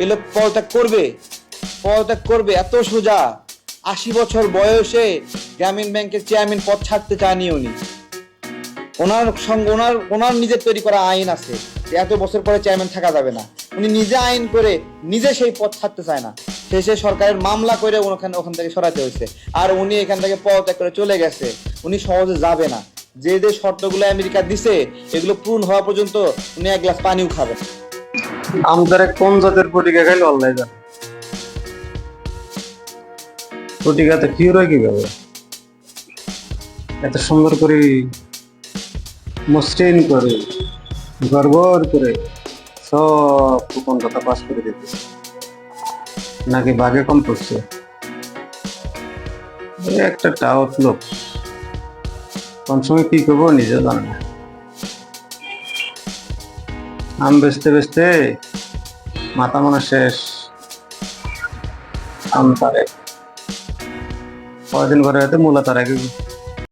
এই লোক পদত্যাগ করবে পদত্যাগ করবে, এত সোজা। আশি বছর বয়সে গ্রামীণ ব্যাংকের চেয়ারম্যান পদ ছাড়তে চায়নি উনি। ওনার সঙ্গে ওনার ওনার নিজের তৈরি করা আইন আছে এত বছর পরে চেয়ারম্যান থাকা যাবে না। উনি নিজে আইন করে নিজে সেই পদ ছাড়তে চায় না। শেষে সরকারের মামলা করে ওখানে, ওখান থেকে সরাতে হয়েছে। আর উনি এখান থেকে পদত্যাগ করে চলে গেছে। উনি সহজে যাবে না। যে যে শর্তগুলো আমেরিকা দিছে, এগুলো পূরণ হওয়া পর্যন্ত উনি এক গ্লাস পানিও খাবেন। আমাদের কোন জাতের পটিকা খাইলে আল্লাহ জানে পটিকাতে কি রয় কীভাবে? এত সুন্দর করে মসৃণ করে গড়বড় করে সব গোপন কথা পাস করে দিতেছে নাকি বাঘে কম পড়ছে? একটা টাউট লোক কোন সময় কি করব নিজে জানে আম বেচতে বেচতে মাথা মনে শেষ। আম তারে কয়দিন হয়তো মূলা তারা